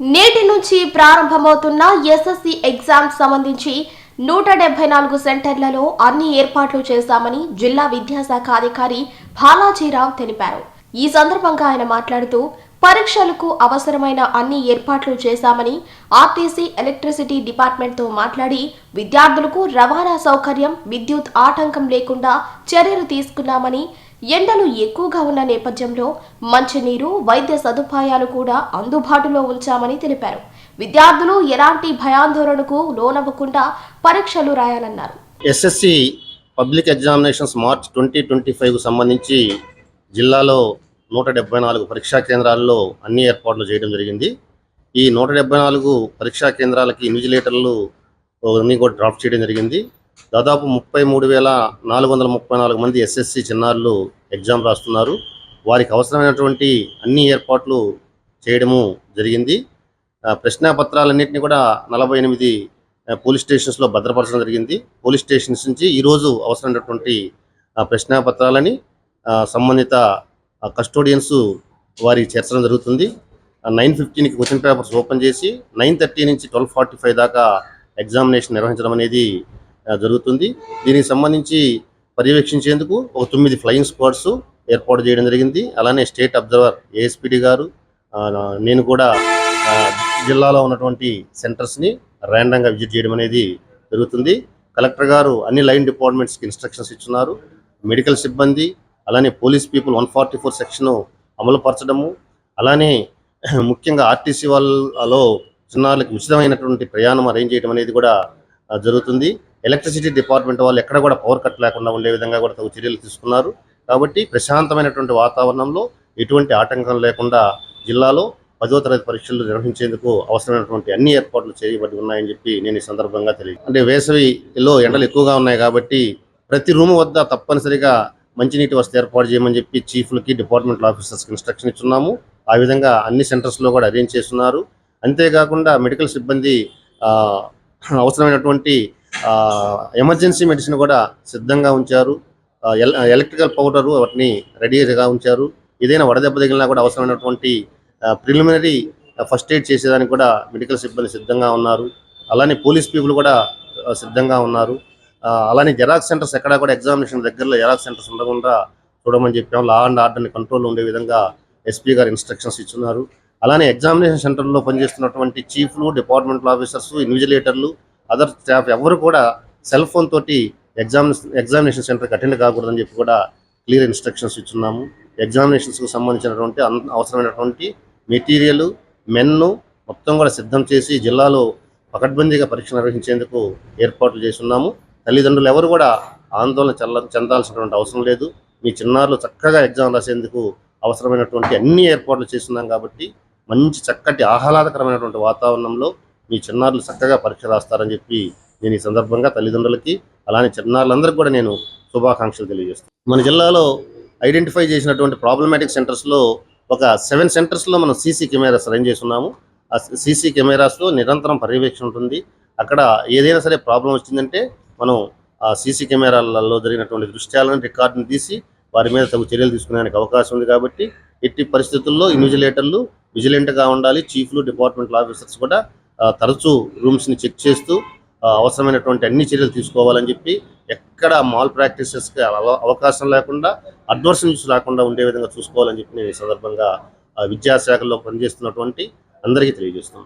నేటి నుంచి ప్రారంభమవుతున్న SSC exam సంబంధించి నూట డెబ్బై నాలుగు సెంటర్లలో అన్ని ఏర్పాట్లు చేశామని జిల్లా విద్యాశాఖ అధికారి బాలాజీరావు తెలిపారు. ఈ సందర్భంగా ఆయన మాట్లాడుతూ పరీక్షలకు అవసరమైన అన్ని ఏర్పాట్లు చేశామని ఆర్టీసీ ఎలక్ట్రిసిటీ డిపార్ట్మెంట్తో మాట్లాడి విద్యార్థులకు రవాణా సౌకర్యం విద్యుత్ ఆటంకం లేకుండా చర్యలు తీసుకున్నామని ఎండలు ఎక్కువగా ఉన్న నేపథ్యంలో మంచినీరు వైద్య సదుపాయాలు కూడా అందుబాటులో ఉంచామని తెలిపారు. విద్యార్థులు ఎలాంటి భయాందోళనకు లోనవ్వకుండా పరీక్షలు రాయాలన్నారు. SSC public examinations March twenty twenty ఫైవ్కు సంబంధించి జిల్లాలో నూట డెబ్బై నాలుగు పరీక్షా కేంద్రాల్లో అన్ని ఏర్పాట్లు చేయడం జరిగింది. ఈ నూట డెబ్బై నాలుగు పరీక్షా కేంద్రాలకి ఇన్విజిలేటర్లు అన్నీ కూడా డ్రాప్ చేయడం జరిగింది. దాదాపు ముప్పై మూడు వేల నాలుగు వందల ముప్పై నాలుగు మంది ఎస్ఎస్సి చిన్నారులు ఎగ్జామ్ రాస్తున్నారు. వారికి అవసరమైనటువంటి అన్ని ఏర్పాట్లు చేయడము జరిగింది. ప్రశ్నాపత్రాలన్నింటినీ కూడా నలభై ఎనిమిది పోలీస్ స్టేషన్స్లో భద్రపరచడం జరిగింది. పోలీస్ స్టేషన్స్ నుంచి ఈరోజు అవసరమైనటువంటి ఆ, ప్రశ్నాపత్రాలని సంబంధిత కస్టోడియన్స్ వారికి చేర్చడం జరుగుతుంది. నైన్ ఫిఫ్టీన్కి క్వశ్చన్ పేపర్స్ ఓపెన్ చేసి నైన్ థర్టీ నుంచి ట్వెల్వ్ ఫార్టీ ఫైవ్ దాకా ఎగ్జామినేషన్ నిర్వహించడం అనేది జరుగుతుంది. దీనికి సంబంధించి పర్యవేక్షించేందుకు ఒక తొమ్మిది ఫ్లయింగ్ స్క్వాడ్స్ ఏర్పాటు చేయడం జరిగింది. అలానే స్టేట్ అబ్జర్వర్ ఏఎస్పిడి గారు నేను కూడా జిల్లాలో ఉన్నటువంటి సెంటర్స్ని ర్యాండంగా విజిట్ చేయడం అనేది జరుగుతుంది. కలెక్టర్ గారు అన్ని లైన్ డిపార్ట్మెంట్స్కి ఇన్స్ట్రక్షన్స్ ఇచ్చున్నారు. మెడికల్ సిబ్బంది అలానే police people one forty four section అమలుపరచడము అలానే ముఖ్యంగా ఆర్టీసీ వాళ్ళలో చిన్నారులకు ఉచితమైనటువంటి ప్రయాణం అరేంజ్ చేయడం అనేది కూడా జరుగుతుంది. ఎలక్ట్రిసిటీ డిపార్ట్మెంట్ వాళ్ళు ఎక్కడ కూడా పవర్ కట్ లేకుండా ఉండే విధంగా కూడా తగు చర్యలు తీసుకున్నారు. కాబట్టి ప్రశాంతమైనటువంటి వాతావరణంలో ఎటువంటి ఆటంకం లేకుండా జిల్లాలో పదో తరగతి పరీక్షలు నిర్వహించేందుకు అవసరమైనటువంటి అన్ని ఏర్పాట్లు చేయబడి ఉన్నాయని చెప్పి నేను ఈ సందర్భంగా తెలియదు అంటే వేసవిలో ఎండలు ఎక్కువగా ఉన్నాయి కాబట్టి ప్రతి రూమ్ వద్ద తప్పనిసరిగా మంచినీటి వసతి ఏర్పాటు చేయమని చెప్పి చీఫ్లకి డిపార్ట్మెంట్ ఆఫీసర్స్కి ఇన్స్ట్రక్షన్ ఇచ్చున్నాము. ఆ విధంగా అన్ని సెంటర్స్లో కూడా అరేంజ్ చేస్తున్నారు. అంతేకాకుండా మెడికల్ సిబ్బంది అవసరమైనటువంటి ఎమర్జెన్సీ మెడిసిన్ కూడా సిద్ధంగా ఉంచారు. ఎలక్ట్రికల్ పౌడరు వాటిని రెడీగా ఉంచారు. ఏదైనా వడదెబ్బ తగిలినా కూడా అవసరమైనటువంటి ప్రిలిమినరీ ఫస్ట్ ఎయిడ్ చేసేదానికి కూడా మెడికల్ సిబ్బంది సిద్ధంగా ఉన్నారు. అలానే పోలీస్ పీపుల్ కూడా సిద్ధంగా ఉన్నారు. అలానే జెరాక్స్ సెంటర్స్ ఎక్కడా కూడా ఎగ్జామినేషన్ దగ్గరలో జెరాక్స్ సెంటర్స్ ఉండకుండా చూడమని చెప్పాం. లా అండ్ ఆర్డర్ని కంట్రోల్ ఉండే విధంగా ఎస్పీ గారు ఇన్స్ట్రక్షన్స్ ఇచ్చున్నారు. అలానే ఎగ్జామినేషన్ సెంటర్లో పనిచేస్తున్నటువంటి చీఫ్లు డిపార్ట్మెంటల్ ఆఫీసర్స్ ఇన్విజిలేటర్లు అదర్ స్టాఫ్ ఎవరు కూడా సెల్ ఫోన్ తోటి ఎగ్జామ్ ఎగ్జామినేషన్ సెంటర్కి అటెండ్ కాకూడదని చెప్పి కూడా క్లియర్ ఇన్స్ట్రక్షన్స్ ఇచ్చున్నాము. ఎగ్జామినేషన్స్కి సంబంధించినటువంటి అవసరమైనటువంటి మెటీరియల్ మెన్ను మొత్తం కూడా సిద్ధం చేసి జిల్లాలో పకడ్బందీగా పరీక్ష నిర్వహించేందుకు ఏర్పాట్లు చేస్తున్నాము. తల్లిదండ్రులు ఎవరు కూడా ఆందోళన చెల్ల చెందాల్సినటువంటి అవసరం లేదు. మీ చిన్నారులు చక్కగా ఎగ్జామ్ రాసేందుకు అవసరమైనటువంటి అన్ని ఏర్పాట్లు చేస్తున్నాం కాబట్టి మంచి చక్కటి ఆహ్లాదకరమైనటువంటి వాతావరణంలో మీ చిన్నారులు చక్కగా పరీక్ష రాస్తారని చెప్పి నేను ఈ సందర్భంగా తల్లిదండ్రులకి అలానే చిన్నారులందరికీ కూడా నేను శుభాకాంక్షలు తెలియజేస్తాను మన జిల్లాలో ఐడెంటిఫై చేసినటువంటి ప్రాబ్లమాటిక్ సెంటర్స్లో ఒక సెవెన్ సెంటర్స్లో మనం సీసీ కెమెరాస్ అరేంజ్ చేస్తున్నాము. ఆ సీసీ కెమెరాస్లో నిరంతరం పర్యవేక్షణ ఉంటుంది. అక్కడ ఏదైనా సరే ప్రాబ్లం వచ్చిందంటే మనం ఆ సీసీ కెమెరాలలో జరిగినటువంటి దృశ్యాలను రికార్డును తీసి వారి మీద తగు చర్యలు తీసుకునేందుకు అవకాశం ఉంది కాబట్టి ఎట్టి పరిస్థితుల్లో ఇన్విజిలేటర్లు విజిలెంట్గా ఉండాలి. చీఫ్లు డిపార్ట్మెంట్ ఆఫీసర్స్ కూడా తరచూ రూమ్స్ని చెక్ చేస్తూ అవసరమైనటువంటి అన్ని చర్యలు తీసుకోవాలని చెప్పి ఎక్కడ మాల్ ప్రాక్టీసెస్కి అవకాశం లేకుండా అడ్వర్స్ న్యూస్ రాకుండా ఉండే విధంగా చూసుకోవాలని చెప్పి నేను ఈ సందర్భంగా విద్యాశాఖలో పనిచేస్తున్నటువంటి అందరికీ తెలియజేస్తున్నాను.